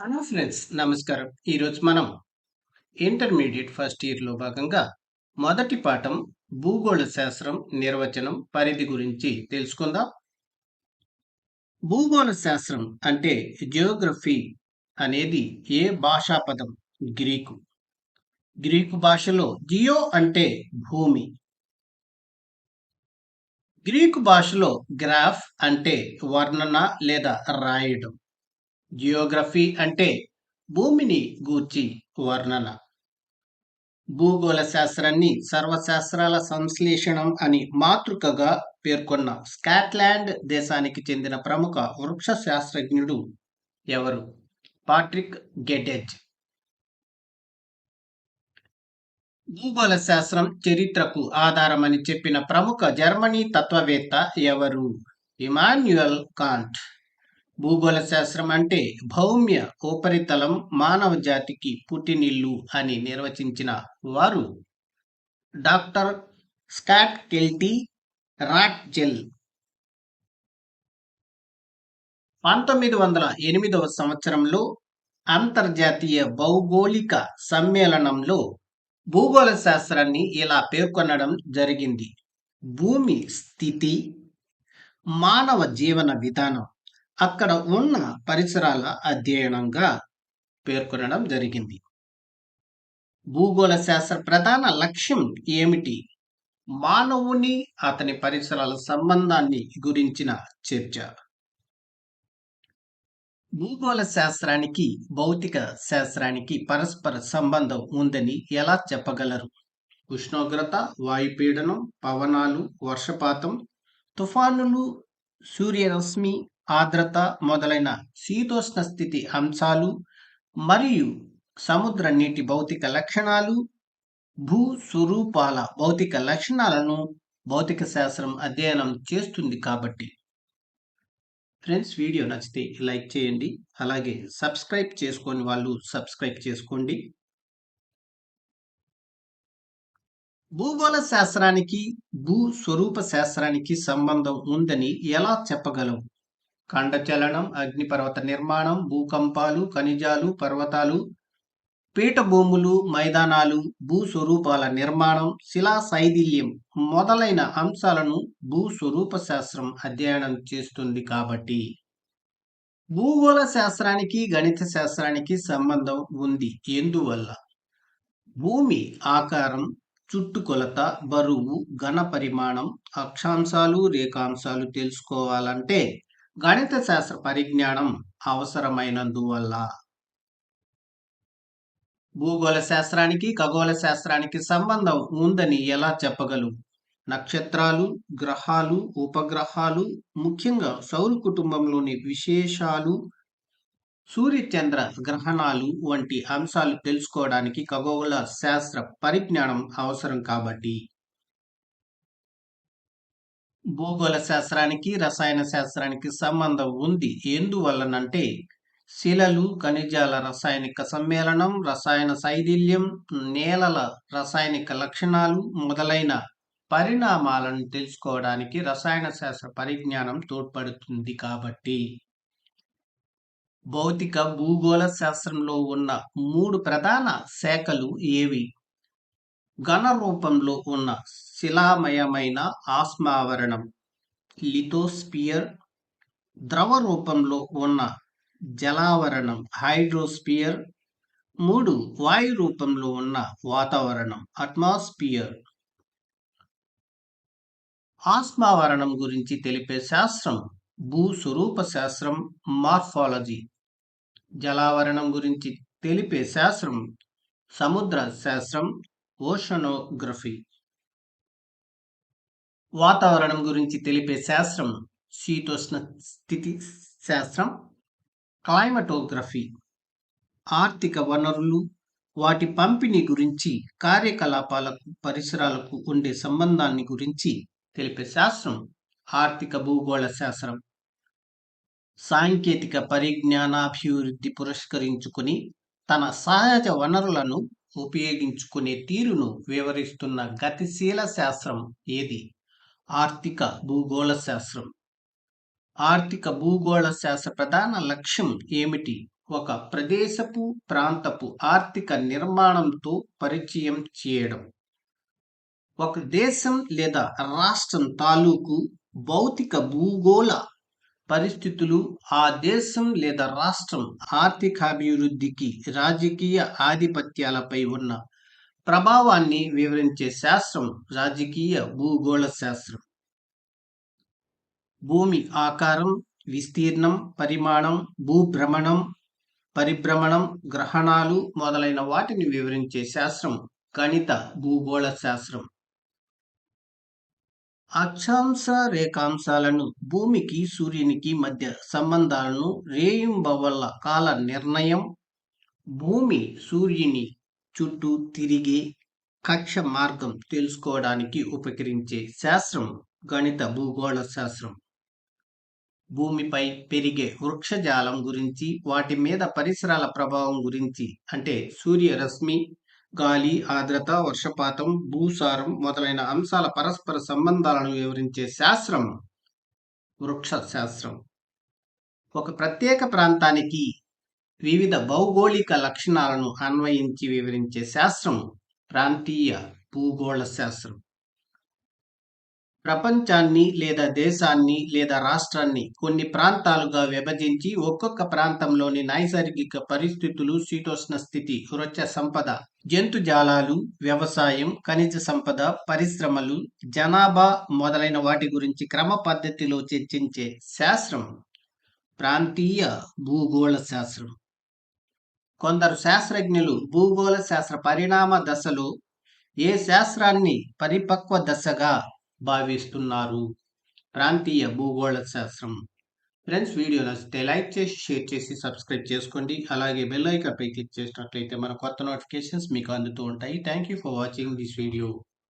Hello friends నమస్కారం. ఈరోజు మనం ఇంటర్మీడియట్ ఫస్ట్ ఇయర్లో భాగంగా మొదటి పాఠం భూగోళ శాస్త్రం నిర్వచనం పరిధి గురించి తెలుసుకుందాం. భూగోళ శాస్త్రం అంటే జియోగ్రఫీ అనేది ఏ భాషా పదం? గ్రీకు. గ్రీకు భాషలో జియో అంటే భూమి. గ్రీకు భాషలో గ్రాఫ్ అంటే వర్ణన లేదా రాయడం. జియోగ్రఫీ అంటే భూమిని గూర్చి వర్ణన. భూగోళ శాస్త్రాన్ని సర్వశాస్త్రాల సంశ్లేషణం అని మాతృకగా పేర్కొన్న. స్కాట్లాండ్ దేశానికి చెందిన ప్రముఖ వృక్ష శాస్త్రజ్ఞుడు ఎవరు? పాట్రిక్ గెడెజ్ భూగోళ శాస్త్రం చరిత్రకు ఆధారమని చెప్పిన ప్రముఖ జర్మనీ తత్వవేత్త ఎవరు? Immanuel Kant. భూగోళ శాస్త్రం అంటే భౌమ్య ఉపరితలం మానవ జాతికి పుట్టినిల్లు అని నిర్వచించిన వారు డాక్టర్ స్కాట్ కెల్టీ రాట్జెల్. పంతొమ్మిది వందల ఎనిమిదవ సంవత్సరంలో అంతర్జాతీయ భౌగోళిక సమ్మేళనంలో భూగోళ శాస్త్రాన్ని ఇలా పేర్కొనడం జరిగింది. భూమి స్థితి మానవ జీవన విధానం అక్కడ ఉన్న పరిసరాల అధ్యయనంగా పేర్కొనడం జరిగింది. భూగోళ శాస్త్ర ప్రధాన లక్ష్యం ఏమిటి? మానవుని అతని పరిసరాల సంబంధాన్ని గురించిన చర్చ. భూగోళ శాస్త్రానికి భౌతిక శాస్త్రానికి పరస్పర సంబంధం ఉందని ఎలా చెప్పగలరు? ఉష్ణోగ్రత వాయుపీడనం పవనాలు వర్షపాతం తుఫానులు సూర్యరశ్మి ఆర్ద్రత మొదలైన శీతోష్ణ స్థితి అంశాలు మరియు సముద్ర నీటి భౌతిక లక్షణాలు భూ స్వరూపాల భౌతిక లక్షణాలను భౌతిక శాస్త్రం అధ్యయనం చేస్తుంది కాబట్టి. ఫ్రెండ్స్ వీడియో నచ్చితే లైక్ చేయండి అలాగే సబ్స్క్రైబ్ చేసుకొని వాళ్ళు సబ్స్క్రైబ్ చేసుకోండి. భూగోళ శాస్త్రానికి భూ స్వరూప శాస్త్రానికి సంబంధం ఉందని ఎలా చెప్పగలం? ఖండచలనం అగ్నిపర్వత నిర్మాణం భూకంపాలు ఖనిజాలు పర్వతాలు పీఠభూములు మైదానాలు భూ స్వరూపాల నిర్మాణం శిలా శైథిల్యం మొదలైన అంశాలను భూ స్వరూప శాస్త్రం అధ్యయనం చేస్తుంది కాబట్టి భూగోళ శాస్త్రానికి గణిత శాస్త్రానికి సంబంధం ఉంది. ఎందువల్ల? భూమి ఆకారం చుట్టుకొలత బరువు ఘన పరిమాణం అక్షాంశాలు రేఖాంశాలు తెలుసుకోవాలంటే గణిత శాస్త్ర పరిజ్ఞానం అవసరమైనందువల్ల భూగోళ శాస్త్రానికి ఖగోళ శాస్త్రానికి సంబంధం ఉందని ఎలా చెప్పగలవు నక్షత్రాలు గ్రహాలు ఉపగ్రహాలు ముఖ్యంగా సౌర కుటుంబంలోని విశేషాలు సూర్యచంద్ర గ్రహణాలు వంటి అంశాలు తెలుసుకోవడానికి ఖగోళ శాస్త్ర పరిజ్ఞానం అవసరం కాబట్టి భూగోళ శాస్త్రానికి రసాయన శాస్త్రానికి సంబంధం ఉంది. ఎందువల్లనంటే శిలలు ఖనిజాల రసాయనిక సమ్మేళనం రసాయన శైథిల్యం నేలల రసాయనిక లక్షణాలు మొదలైన పరిణామాలను తెలుసుకోవడానికి రసాయన శాస్త్ర పరిజ్ఞానం తోడ్పడుతుంది కాబట్టి. భౌతిక భూగోళ శాస్త్రంలో ఉన్న మూడు ప్రధాన శాఖలు ఏవి? ఘన రూపంలో ఉన్న శిలామయమైన ఆస్మావరణం లిథోస్పియర్ ద్రవ రూపంలో ఉన్న జలావరణం హైడ్రోస్పియర్ మూడు వాయు రూపంలో ఉన్న వాతావరణం అట్మాస్పియర్. ఆస్మావరణం గురించి తెలిపే శాస్త్రం భూ స్వరూప శాస్త్రం మార్ఫాలజీ. జలావరణం గురించి తెలిపే శాస్త్రం సముద్ర శాస్త్రం ఓషనోగ్రఫీ. వాతావరణం గురించి తెలిపే శాస్త్రం శీతోష్ణ స్థితి శాస్త్రం క్లైమటోగ్రఫీ ఆర్థిక వనరులు వాటి పంపిణీ గురించి కార్యకలాపాలకు పరిసరాలకు ఉండే సంబంధాన్ని గురించి తెలిపే శాస్త్రం ఆర్థిక భూగోళ శాస్త్రం. సాంకేతిక పరిజ్ఞానాభివృద్ధి పురస్కరించుకుని తన సహజ వనరులను ఉపయోగించుకునే తీరును వివరిస్తున్న గతిశీల శాస్త్రం ఏది? ఆర్థిక భూగోళ శాస్త్రం. ఆర్థిక భూగోళ శాస్త్ర ప్రధాన లక్ష్యం ఏమిటి? ఒక ప్రదేశపు ప్రాంతపు ఆర్థిక నిర్మాణంతో పరిచయం చేయడం. ఒక దేశం లేదా రాష్ట్రం తాలూకు భౌతిక భూగోళ పరిస్థితులు ఆ దేశం లేదా రాష్ట్రం ఆర్థికాభివృద్ధికి రాజకీయ ఆధిపత్యాలపై ఉన్న ప్రభావాన్ని వివరించే శాస్త్రం రాజకీయ భూగోళ శాస్త్రం. భూమి ఆకారం విస్తీర్ణం పరిమాణం భూభ్రమణం పరిభ్రమణం గ్రహణాలు మొదలైన వాటిని వివరించే శాస్త్రం గణిత భూగోళ శాస్త్రం. అక్షాంశ రేఖాంశాలను భూమికి సూర్యునికి మధ్య సంబంధాలను రేయింబవల్ల కాల నిర్ణయం. భూమి సూర్యుని చుట్టూ తిరిగే కక్ష మార్గం తెలుసుకోవడానికి ఉపకరించే శాస్త్రం గణిత భూగోళ శాస్త్రం. భూమిపై పెరిగే వృక్షజాలం గురించి వాటి మీద పరిసరాల ప్రభావం గురించి అంటే సూర్యరశ్మి గాలి ఆర్ద్రత వర్షపాతం భూసారం మొదలైన అంశాల పరస్పర సంబంధాలను వివరించే శాస్త్రం వృక్ష శాస్త్రం. ఒక ప్రత్యేక ప్రాంతానికి వివిధ భౌగోళిక లక్షణాలను అన్వయించి వివరించే శాస్త్రం ప్రాంతీయ భూగోళ శాస్త్రం ప్రపంచాన్ని లేదా దేశాన్ని లేదా రాష్ట్రాన్ని కొన్ని ప్రాంతాలుగా విభజించి ఒక్కొక్క ప్రాంతంలోని నైసర్గిక పరిస్థితులు శీతోష్ణ స్థితి వృక్ష సంపద జంతుజాలాలు వ్యవసాయం ఖనిజ సంపద పరిశ్రమలు జనాభా మొదలైన వాటి గురించి క్రమ పద్ధతిలో చర్చించే శాస్త్రం ప్రాంతీయ భూగోళ శాస్త్రం కొందరు శాస్త్రజ్ఞులు భూగోళ శాస్త్ర పరిణామ దశలు ఏ శాస్త్రాన్ని పరిపక్వ దశగా భావిస్తున్నారు? ప్రాంతీయ భూగోళ శాస్త్రం. ఫ్రెండ్స్ వీడియో నచ్చితే లైక్ చేసి షేర్ చేసి సబ్స్క్రైబ్ చేసుకోండి. అలాగే బెల్ ఐకాన్పై క్లిక్ చేసినట్లయితే మన కొత్త నోటిఫికేషన్స్ మీకు అందుతూ ఉంటాయి. Thank you for watching this video.